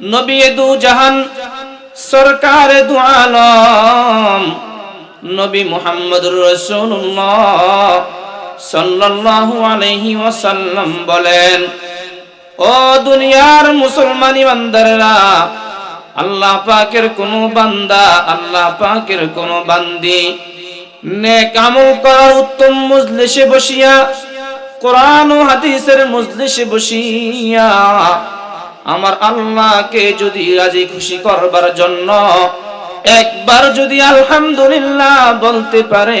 নবী দু জাহান, সরকার দু আলম। নবী মুহাম্মদুর রাসূলুল্লাহ সাল্লাল্লাহু আলাইহি ওয়াসাল্লাম বলেন, ও দুনিয়ার মুসলমান ইমানদাররা, আল্লাহ পাকের কোন বান্দা, আল্লাহ পাকের কোন বান্দি, নেক আমল উত্তম মজলিসে বসিয়া, কোরআন হাদিসের মজলিসে বসিয়া আমার আল্লাহকে যদি রাজি খুশি করবার জন্য একবার যদি আলহামদুলিল্লাহ বলতে পারে,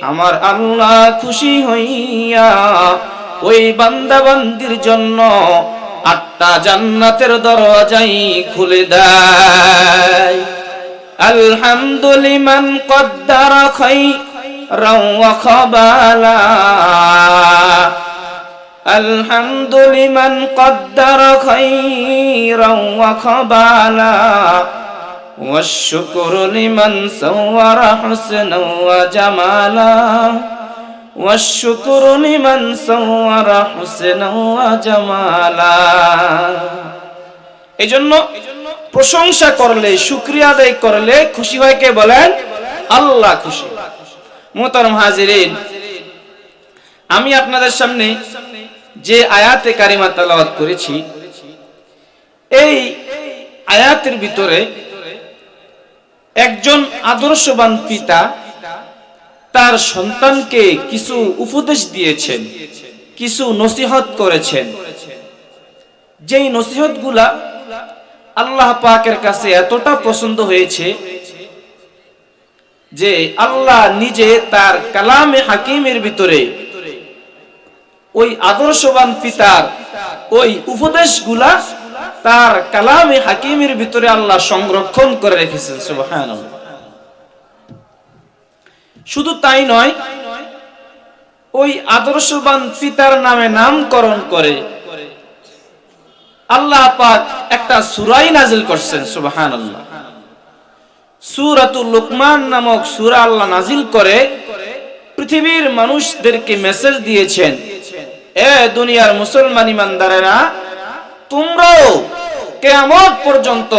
আমার আল্লাহ খুশি হইয়া ওই বান্দাবান্দির জন্য আটটা জান্নাতের দরজাই খুলে দেয়। আলহামদুলিমান কদ্দার খাই খাবালা। الحمد لمن قدر خيرا وخبالا والشكر لمن صور حسنا وجمالا والشكر لمن صور حسنا وجمالا এজন্য প্রশংসা করলে শুক্রিয়া আদায় করলে খুশি হয় কে বলেন আল্লাহ খুশি মোহতারম হাজিরিন আমি আপনাদের সামনে যে আয়াতে কারিমা তালাওয়াত করেছি, এই আয়াতের ভিতরে একজন আদর্শবান পিতা তার সন্তানকে কিছু উপদেশ দিয়েছেন, কিছু নসিহত করেছেন। যেই নসিহতগুলা আল্লাহ পাকের কাছে এতটা পছন্দ হয়েছে যে আল্লাহ নিজে তার কালামে হাকিমের ভিতরে ওই আদর্শবান পিতার ওই উপদেশগুলা তার কালামে হাকিমের ভিতরে আল্লাহ সংরক্ষণ করে রেখেছেন শুধু তাই নয়, ওই আদর্শবান পিতার নামে নামকরণ করে আল্লাহ পাক একটা সুরাই নাজিল করছেন, সুবহানাল্লাহ। সূরাতুল লুকমান নামক সুরা আল্লাহ নাজিল করে পৃথিবীর মানুষদেরকে মেসেজ দিয়েছেন এ দুনিয়ার মুসলমান ইমানদারেরা, তোমরাও কেয়ামত পর্যন্ত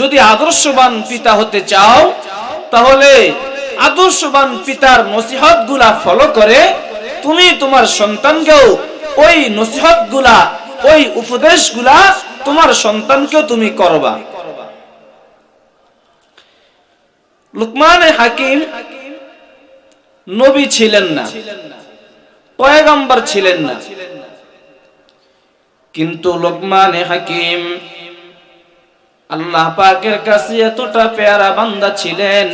যদি আদর্শবান পিতা হতে চাও, তাহলে আদর্শবান পিতার নসিহতগুলা ফলো করে তুমি তোমার সন্তানকেও ওই নসিহতগুলা ওই উপদেশগুলা তোমার সন্তানকেও তুমি করবা। লুকমান হাকিম নবী ছিলেন না। পয়গম্বর ছিলেন না। কিন্তু লোকমান হাকিম আল্লাহ পাকের কাছে এতটা পেয়ারা বান্দা ছিলেন।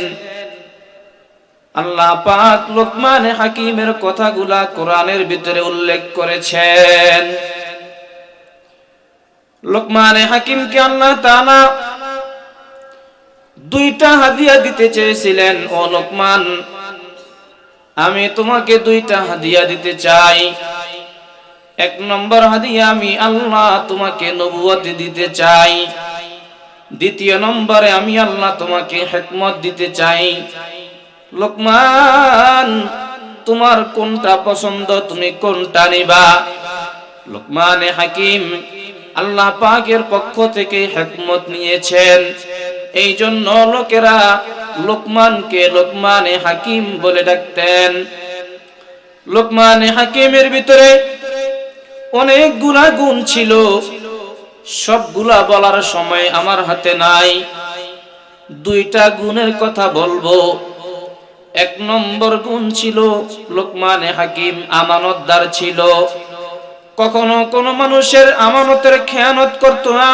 আল্লাহ পাক লোকমান হাকিমের কথাগুলা কোরআনের ভিতরে উল্লেখ করেছেন। লোকমান হাকিমকে আল্লাহ তাআলা দুইটা হাদিয়া দিতে চেয়েছিলেন, ও লোকমান আমি তোমাকে দুইটা হাদিয়া দিতে চাই। এক নম্বর হাদিয়া, আমি আল্লাহ তোমাকে নবুয়ত দিতে চাই। দ্বিতীয় নম্বরে, আমি আল্লাহ তোমাকে হেকমত দিতে চাই। লোকমান, তোমার কোনটা পছন্দ, তুমি কোনটা নিবা? লোকমানে হাকিম আল্লাহ পাকের পক্ষ থেকে হেকমত নিয়েছেন। এই জন্য লোকেরা লোকমানকে লোকমানে হাকিম বলে ডাকতেন। লোকমানে হাকিমের ভিতরে অনেক গুণ ছিল। সবগুলা বলার সময় আমার হাতে নাই। দুইটা গুণের কথা বলব। এক নম্বর গুণ ছিল লোকমানে হাকিম আমানতদার ছিল। কখনো কোনো মানুষের আমানতের খেয়ানত করত না।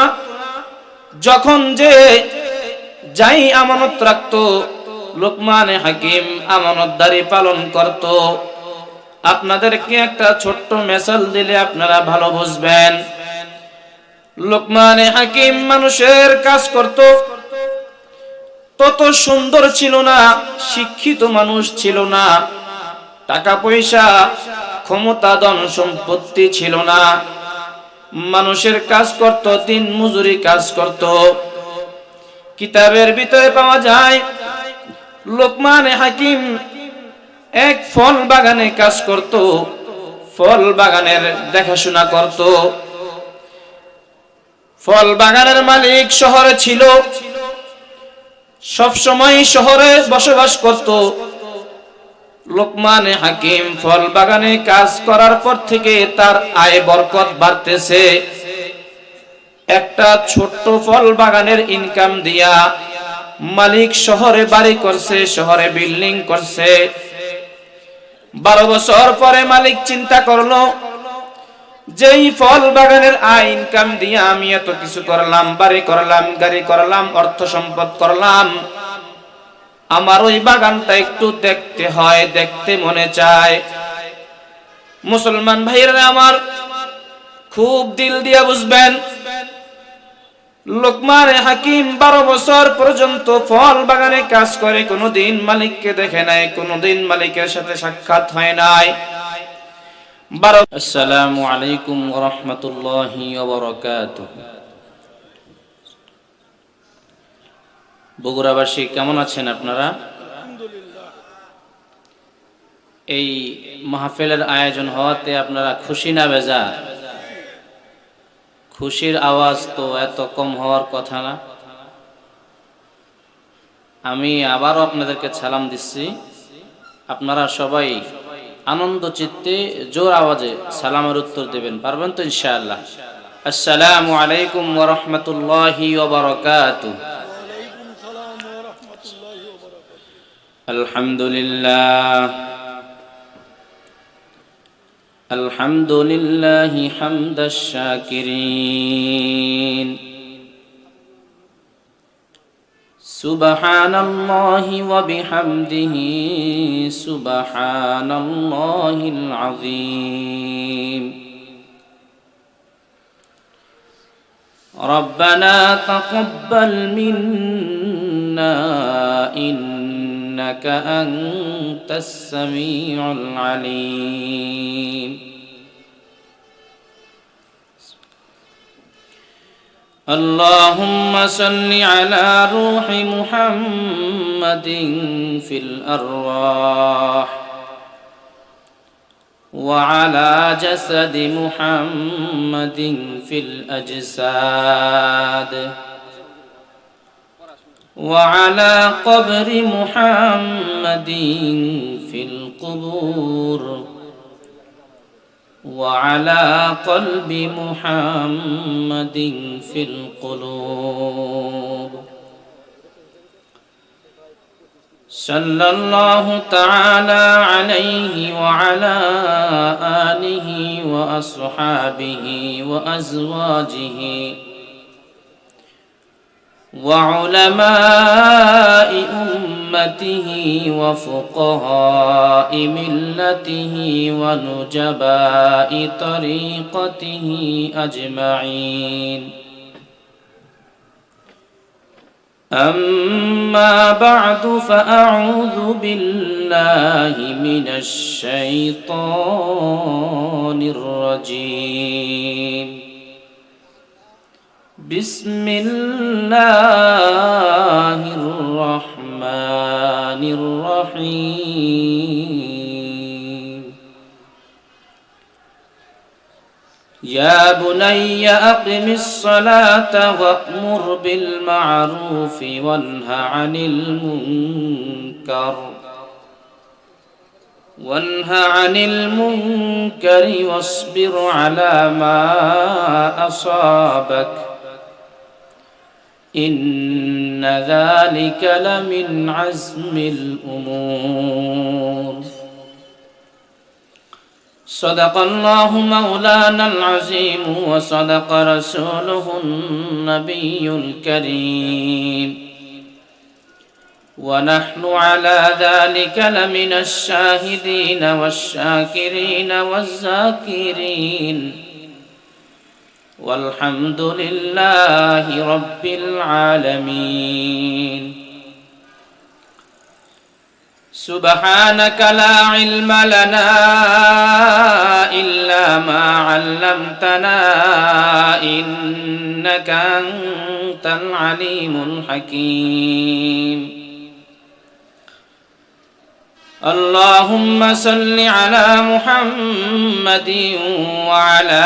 যখন যে যাই আমানত রাখত, লোকমানে হাকিম আমানতদারি পালন করত। আপনাদেরকে একটা ছোট্ট মেসাল দিলে আপনারা ভালো বুঝবেন। লোকমানে হাকিম মানুষের কাজ করত। তত সুন্দর ছিল না, শিক্ষিত মানুষ ছিল না টাকা পয়সা ক্ষমতা, ধন সম্পত্তি ছিল না। মানুষের কাজ করত দিন মজুরি কাজ করত। কিতাবের ভিতরে পাওয়া যায়। লোকমানে হাকিম এক ফল বাগানে কাজ করত, ফল বাগানের দেখাশোনা করত। ফল বাগানের মালিক শহরে ছিল, সব সময় শহরে বসবাস করত। লোকমানে হাকিম ফল বাগানে কাজ করার পর থেকে তার আয় বরকত বাড়তেছে। একটা ছোট্ট ফল বাগানের ইনকাম দিয়া মালিক শহরে বাড়ি করছে, শহরে বিল্ডিং করছে। বারো বছর পরে মালিক চিন্তা করল, যেই ফল বাগানের আয় ইনকাম দিয়ে আমি এত কিছু করলাম, বাড়ি করলাম, গাড়ি করলাম, অর্থ সম্পদ করলাম। আমার ওই বাগানটা একটু দেখতে হয়, দেখতে মনে চায়। মুসলমান ভাইয়েরা আমার, খুব দিল দিয়া বুঝবেন লোকমান হাকিম বারো বছর পর্যন্ত ফল বাগানে কাজ করে, কোনোদিন মালিককে দেখে নাই, কোনোদিন মালিকের সাথে সাক্ষাৎ হয় নাই। আসসালামু আলাইকুম রহমতুল্লাহি বগুড়াবাসী, কেমন আছেন আপনারা? এই মাহফিলের আয়োজন হওয়াতে আপনারা খুশি না বেজা খুশির আওয়াজ তো এত কম হওয়ার কথা না। আমি আবারও আপনাদেরকে সালাম দিচ্ছি। আপনারা সবাই আনন্দ চিত্তে জোর আওয়াজে সালামের উত্তর দেবেন। পারবেন তো ইনশাআল্লাহ। আসসালামু আলাইকুম ওয়া রাহমাতুল্লাহি ওয়া বারাকাতুহু আলহামদুলিল্লাহ। الحمد لله حمد الشاكرين سبحان الله وبحمده سبحان الله العظيم ربنا تقبل منا إنك أنت السميع العليم. اللهم صل على روح محمد في الأرواح وعلى جسد محمد في الأجساد. وعلى قبر محمد في القبور. وعلى قلب محمد في القلوب. صلى الله تعالى عليه وعلى آله وأصحابه وأزواجه وعلماء أمته وفقهاء ملته ونجباء طريقته أجمعين. أما بعد فأعوذ بالله من الشيطان الرجيم. بسم الله الرحمن الرحيم يا بني أقم الصلاة وأمر بالمعروف وانه عن المنكر وانه عن المنكر واصبر على ما أصابك إن ذلك لمن عزم الأمور. صدق الله مولانا العظيم وصدق رسوله النبي الكريم. ونحن على ذلك لمن الشاهدين والشاكرين والذاكرين. والحمد لله رب العالمين. سبحانك لا علم لنا إلا ما علمتنا إنك أنت العليم الحكيم. اللهم صل على محمد وعلى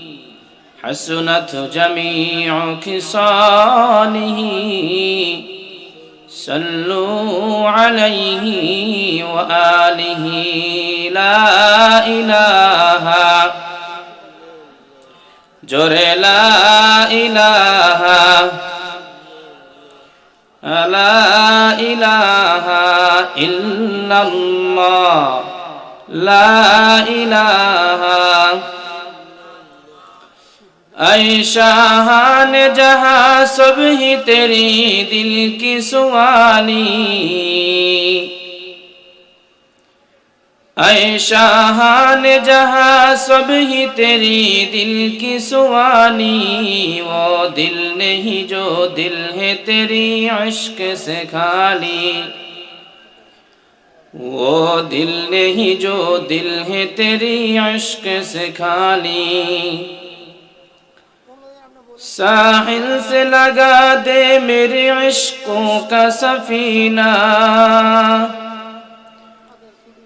حسنت جميع خصاله صلوا عليه وآله لا إله. جر لا إله. لا إله إلا الله. لا إله. ऐ शाहान जहां सब ही तेरी दिल की सुवाली ऐ शाहान जहां सब ही तेरी दिल की सुवाली वो दिल नहीं जो दिल है तेरी इश्क से खाली वो दिल नहीं जो दिल है तेरी इश्क से खाली साहिल से लगा दे मेरे इश्कों का सफीना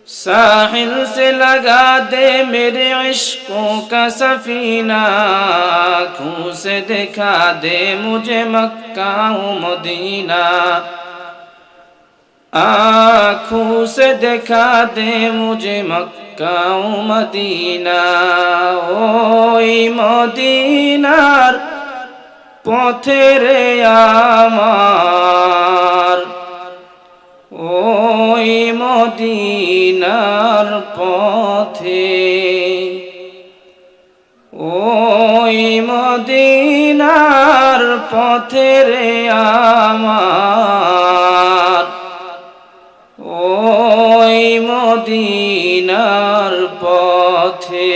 साहिल से लगा दे मेरे इश्कों का सफीना आँखों से दिखा दे मुझे मक्का मदीना आँखों से दिखा दे मुझे मक्का मदीना ओ मदीनार পথের আমার। ওই মদিনার পথে ওই মদিনার পথের আমার। ওই মদিনার পথে।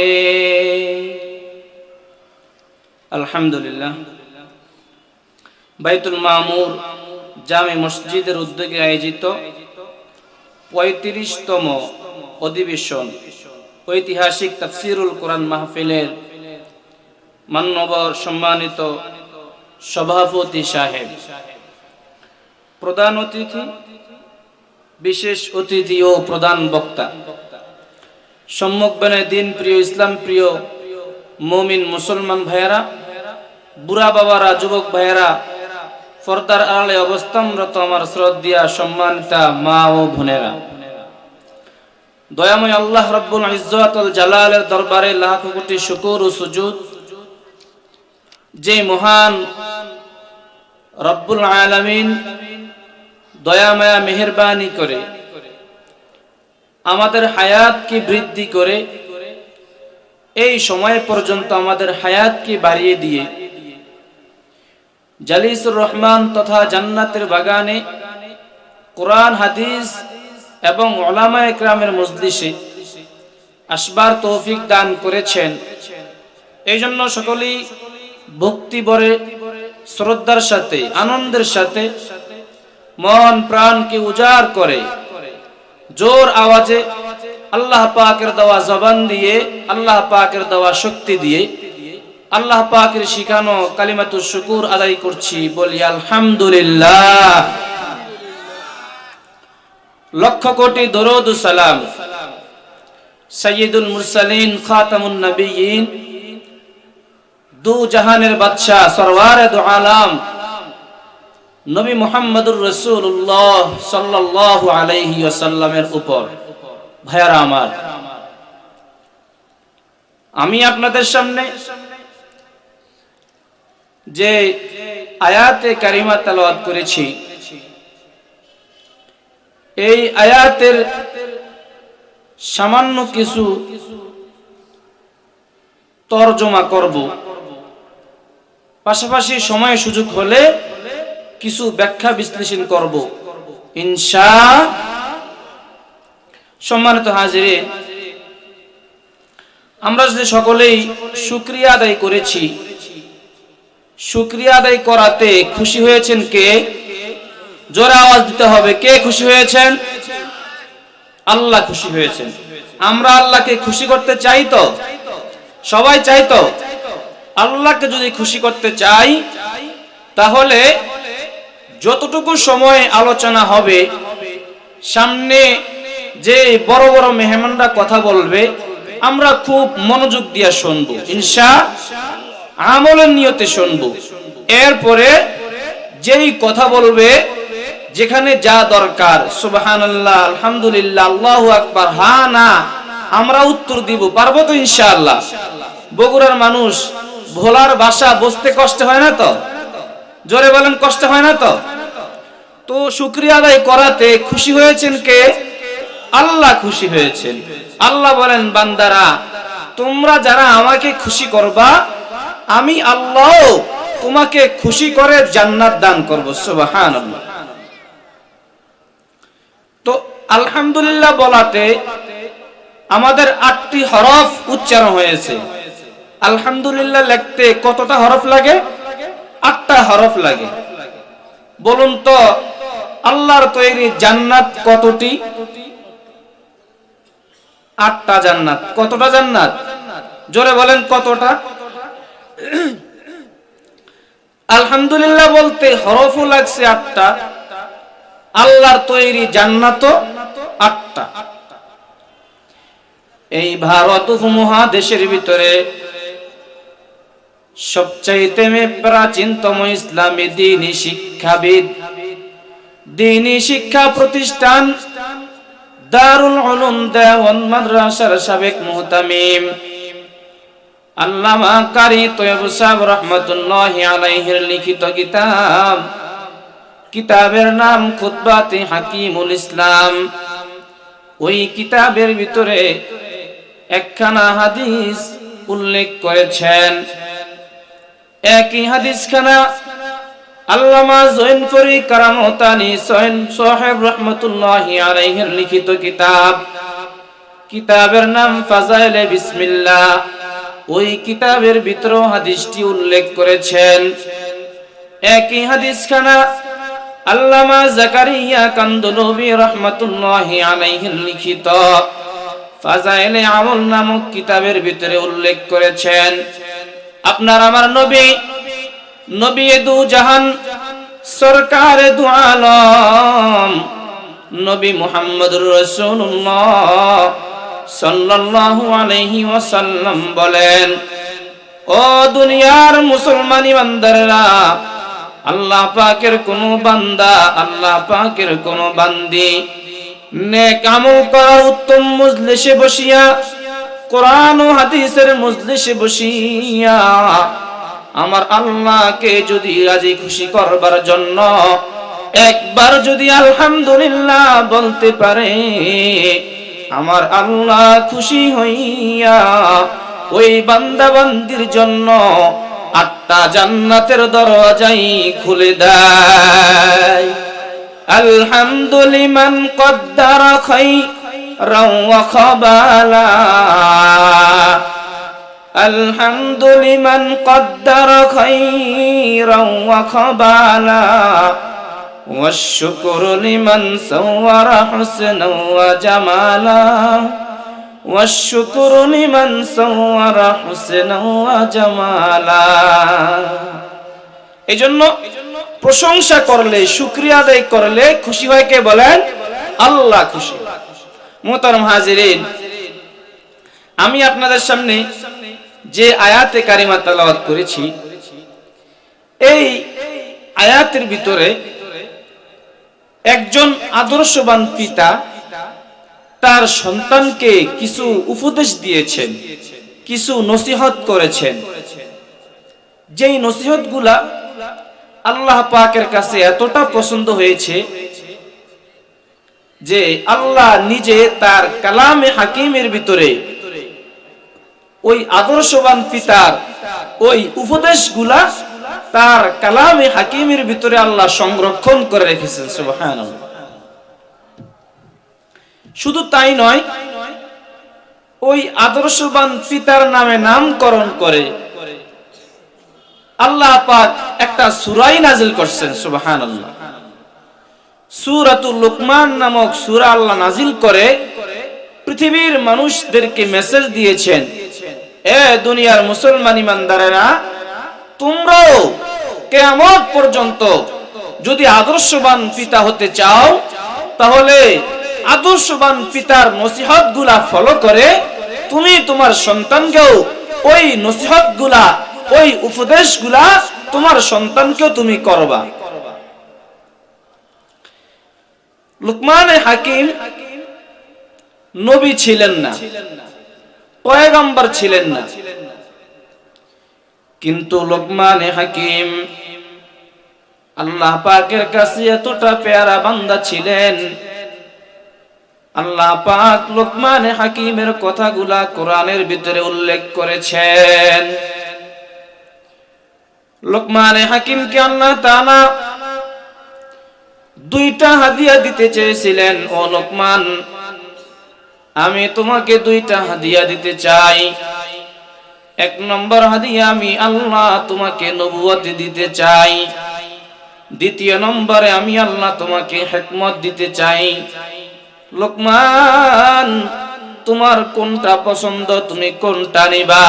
আলহামদুলিল্লাহ। বাইতুল মামুর জামে মসজিদের উদ্যোগে আয়োজিত পঁয়ত্রিশতম অধিবেশন ঐতিহাসিক তাফসিরুল কোরআন মাহফিলের মান্যবর সম্মানিত সভাপতি সাহেব। প্রধান অতিথি, বিশেষ অতিথি ও প্রধান বক্তা। সম্মুখ বেনে দিন প্রিয় ইসলাম প্রিয় মমিন মুসলমান ভাইয়েরা, বুড়া বাবারা, যুবক ভাইয়েরা ফর্দার আড়ালে অবস্থানরত আমার শ্রদ্ধা সম্মানিতা মা ও বোনেরা। দয়াময় আল্লাহ রব্বুল ইজ্জাতুল জালালের দরবারে লাখ কোটি শুকুর ও সুজুদ। যে মহান রব্বুল আলামিন দয়ামায়া মেহরবানি করে, আমাদের হায়াতকে বৃদ্ধি করে, এই সময় পর্যন্ত আমাদের হায়াতকে বাড়িয়ে দিয়ে জালিসুর রহমান তথা জান্নাতের বাগানে কোরআন, হাদিস এবং ওলামা একরামের মজলিসে আসবার তৌফিক দান করেছেন। এই জন্য সকলেই ভক্তি বরে শ্রদ্ধার সাথে, আনন্দের সাথে মন প্রাণকে উজাড় করে, জোর আওয়াজে আল্লাহ পাকের দেওয়া জবান দিয়ে, আল্লাহ পাকের দেওয়া শক্তি দিয়ে আল্লাহ পাকের শিখানো কালিমাতু শুকুর আদায় করছি, বলি আলহামদুলিল্লাহ। লক্ষ কোটি দরুদ সালাম সৈয়দুল মুরসালিন, খাতামুন নবীন দু জাহানের বাদশাহ, সরওয়ার দু আলাম। নবী মুহাম্মদুর রাসূলুল্লাহ সাল্লাল্লাহু আলাইহি ওয়াসাল্লামের উপর। ভাইয়ারা আমার, আমি আপনাদের সামনে যে আয়াতে কারিমা তালাওয়াত করেছি। এই আয়াতের সামান্য কিছু তর্জমা করব। পাশাপাশি সময় সুযোগ হলে কিছু ব্যাখ্যা বিশ্লেষণ করব। ইনশা সম্মানিত হাজিরে, আমরা যে সকলেই শুক্রিয়া আদায় করেছি শুক্রিয়া আদায় করাতে খুশি হয়েছেন কে? জোরে আওয়াজ দিতে হবে, কে খুশি হয়েছেন? আল্লাহ খুশি হয়েছেন। আমরা আল্লাহকে খুশি করতে চাই তো? সবাই চাই তো? আল্লাহকে যদি খুশি করতে চাই, তাহলে যতটুকু সময় আলোচনা হবে, সামনে যে বড় বড় মেহমানরা কথা বলবে, আমরা খুব মনোযোগ দিয়ে শুনব। ইনশা আমলের নিয়তে শুনব। এরপরে যেই কথা বলবে, যেখানে যা দরকার সুবহান আলহামদুলিল্লাহ, আল্লাহ আকবার, হা না, আমরা উত্তর দিব, পারব তো ইনশাআল্লাহ। বগুড়ার মানুষ, ভোলার ভাষা বুঝতে কষ্ট হয় না তো? জোরে বলেন, কষ্ট হয় না তো? তো শুক্রিয়া আদায় করাতে খুশি হয়েছেন কে? আল্লাহ খুশি হয়েছেন। আল্লাহ বলেন, বান্দারা, তোমরা যারা আমাকে খুশি করবা আমি আল্লাহ তোমাকে খুশি করে জান্নাত দান করব, সুবহানাল্লাহ। তো আলহামদুলিল্লাহ বলাতে আমাদের আটটি হরফ উচ্চারণ হয়েছে। আলহামদুলিল্লাহ লিখতে কতটা হরফ লাগে? আটটা হরফ লাগে। বলুন তো, আল্লাহর তৈরি জান্নাত কতটি? আটটা জান্নাত। কতটা জান্নাত? জোরে বলেন কতটা? আলহামদুলিল্লাহ বলতে হরফও লাগছে আটটা, আল্লাহর তৈরি জান্নাত আটটা। এই ভারত ভিতরে সবচাইতে প্রাচীনতম ইসলামী দিনী শিক্ষাবিদ, দিনী শিক্ষা প্রতিষ্ঠান দারুল উলুম দেওয়ান মাদ্রাসার সাবেক মুহতামিম। আল্লামা কারি তৈয়ব সাহেব রহমতুল্লাহ আলাইহির লিখিত কিতাব। কিতাবের নাম খুতবাতে হাকিমুল ইসলাম। ওই কিতাবের ভিতরে একখানা হাদিস উল্লেখ করেছেন। একই হাদিস খানা আল্লামা জৈনপুরি কারামতানি সৈন সোহেব রহমতুল্লাহ আলাইহির লিখিত কিতাব। কিতাবের নাম ফাজাইলে বিসমিল্লাহ। ওই কিতাবের ভিতর হাদিসটি উল্লেখ করেছেন। একই হাদিস খানা আল্লামা জাকারিয়া কান্দলবি রহমতুল্লাহ আলাইহির লিখিত ফাজাইলে আমল নামক কিতাবের ভিতরে উল্লেখ করেছেন, আপনার আমার নবী নবী দু জাহান, সরকার দু আলম, নবী মুহাম্মদুর রাসূলুল্লাহ সাল্লাল্লাহু আলাইহি ওয়াসাল্লাম বলেন, ও দুনিয়ার মুসলমান ইমানদাররা, আল্লাহ পাকের কোন বান্দা, আল্লাহ পাকের কোন বান্দি, নেক আমল করার উত্তম মজলিসে বসিয়া, কোরআন ও হাদিসের মজলিসে বসিয়া, আমার আল্লাহকে যদি রাজি খুশি করবার জন্য একবার যদি আলহামদুলিল্লাহ বলতে পারে আমার আল্লাহ খুশি হইয়া ওই বান্দাবান্দির জন্য আটটা জান্নাতের দরজাই খুলে দেয়। আলহামদুলিমান কদ্দার খাই রওয়ালা আলহামদুলিমান কদ্দার খাই রওয়ালা والشكر لمن صور حسنا وجمالا والشكر لمن صور حسنا وجمالا এজন্য প্রশংসা করলে শুক্রিয়া আদায় করলে খুশি হয় কে বলেন আল্লাহ খুশি মোহতারম হাজিরিন আমি আপনাদের সামনে যে আয়াতে কারিমা তালাওয়াত করেছি এই আয়াতের ভিতরে একজন আদর্শবান পিতা তার সন্তানকে কিছু উপদেশ দিয়েছেন, কিছু নসিহত করেছেন। যেই নসিহতগুলা আল্লাহ পাকের কাছে এতটা পছন্দ হয়েছে যে আল্লাহ নিজে তার কালামে হাকিমের ভিতরে ওই আদর্শবান পিতার ওই উপদেশগুলা তার কালামে হাকিমের ভিতরে আল্লাহ সংরক্ষণ করে রেখেছেন, সুবহানাল্লাহ। শুধু তাই নয়, ওই আদর্শবান পিতার নামে নামকরণ করে আল্লাহ পাক একটা সুরাই নাজিল করছেন, সুবহানাল্লাহ। সূরাতুল লুকমান নামক সুরা আল্লাহ নাজিল করে পৃথিবীর মানুষদেরকে মেসেজ দিয়েছেন, এ দুনিয়ার মুসলমান ইমানদারেরা তোমরাও কেয়ামত পর্যন্ত যদি আদর্শবান পিতা হতে চাও, তাহলে আদর্শবান পিতার নসিহতগুলা ফলো করে তুমি তোমার সন্তানকেও ওই নসিহতগুলা ওই উপদেশগুলা তোমার সন্তানকেও তুমি করবা। লুকমানে হাকিম নবী ছিলেন না, পয়গম্বর ছিলেন না। কিন্তু লোকমানে হাকিম, আল্লাহ পাকের কাছে এতটা পেয়ারা বান্দা ছিলেন। আল্লাহ পাক লোকমানে হাকিমের কথাগুলা কোরআনের ভিতরে উল্লেখ করেছেন। লোকমানে হাকিমকে আল্লাহ তাআলা দুইটা হাদিয়া দিতে চেয়েছিলেন, ও লোকমান, আমি তোমাকে দুইটা হাদিয়া দিতে চাই। এক নম্বর হাদিয়া আমি আল্লাহ তোমাকে নবুয়ত দিতে চাই। দ্বিতীয় নম্বরে, আমি আল্লাহ তোমাকে হেকমত দিতে চাই। লোকমান, তোমার কোনটা পছন্দ, তুমি কোনটা নিবা?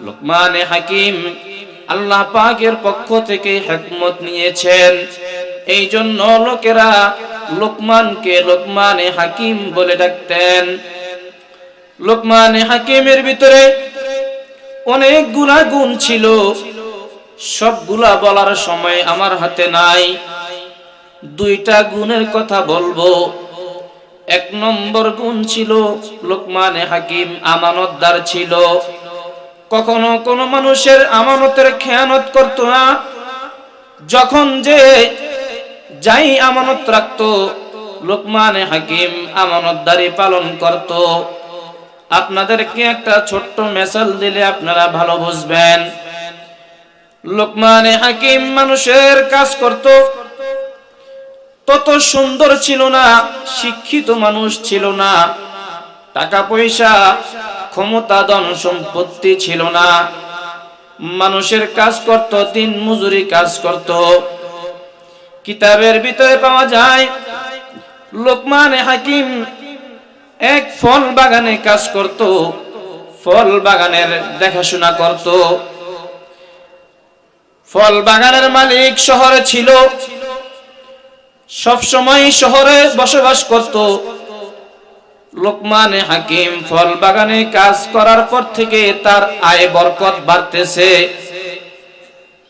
লোকমানে হাকিম আল্লাহ পাকের পক্ষ থেকে হেকমত নিয়েছেন। এই জন্য লোকেরা লোকমানকে লোকমানে হাকিম বলে ডাকতেন। লোকমানে হাকিমের ভিতরে অনেক গুণ ছিল। সবগুলা বলার সময় আমার হাতে নাই। দুইটা গুণের কথা বলব। এক নম্বর গুণ ছিল লোকমানে হাকিম আমানতদার ছিল। কখনো কোনো মানুষের আমানতের খেয়ানত করত না। যখন যে যাই আমানত রাখত, লোকমানে হাকিম আমানতদারি পালন করত। আপনাদেরকে একটা ছোট্ট মেসাল দিলে আপনারা ভালো বুঝবেন। লোকমানে হাকিম মানুষের কাজ করত। তত সুন্দর ছিল না, শিক্ষিত মানুষ ছিল না টাকা পয়সা ক্ষমতা, ধন সম্পত্তি ছিল না। মানুষের কাজ করত, দিন মজুরি কাজ করত। কিতাবের ভিতরে পাওয়া যায়, লোকমানে হাকিম এক ফল বাগানে কাজ করত, ফল বাগানের দেখাশোনা করত। ফল বাগানের মালিক শহরে ছিল, সব সময় শহরে বসবাস করত। লোকমানে হাকিম ফল বাগানে কাজ করার পর থেকে তার আয় বরকত বাড়তেছে।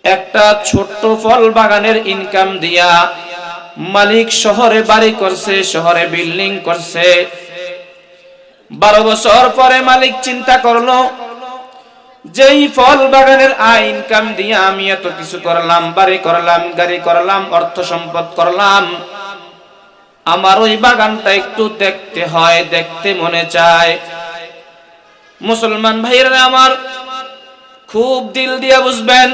একটা ছোট্ট ফল বাগানের ইনকাম দিয়া মালিক শহরে বাড়ি করছে, শহরে বিল্ডিং করছে। বারো বছর পরে মালিক চিন্তা করল, যেই ফল বাগানের আয় ইনকাম দিয়ে আমি এত কিছু করলাম, বাড়ি করলাম, গাড়ি করলাম, অর্থ সম্পদ করলাম, আমার ওই বাগানটা একটু দেখতে হয়, দেখতে মনে চায়। মুসলমান ভাইয়েরা আমার, খুব দিল দিয়া বুঝবেন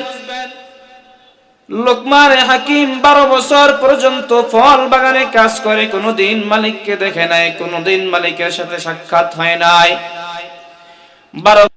লোকমান হাকিম বারো বছর পর্যন্ত ফল বাগানে কাজ করে, কোনোদিন মালিককে দেখে নাই, কোনোদিন মালিকের সাথে সাক্ষাৎ হয় নাই। বারো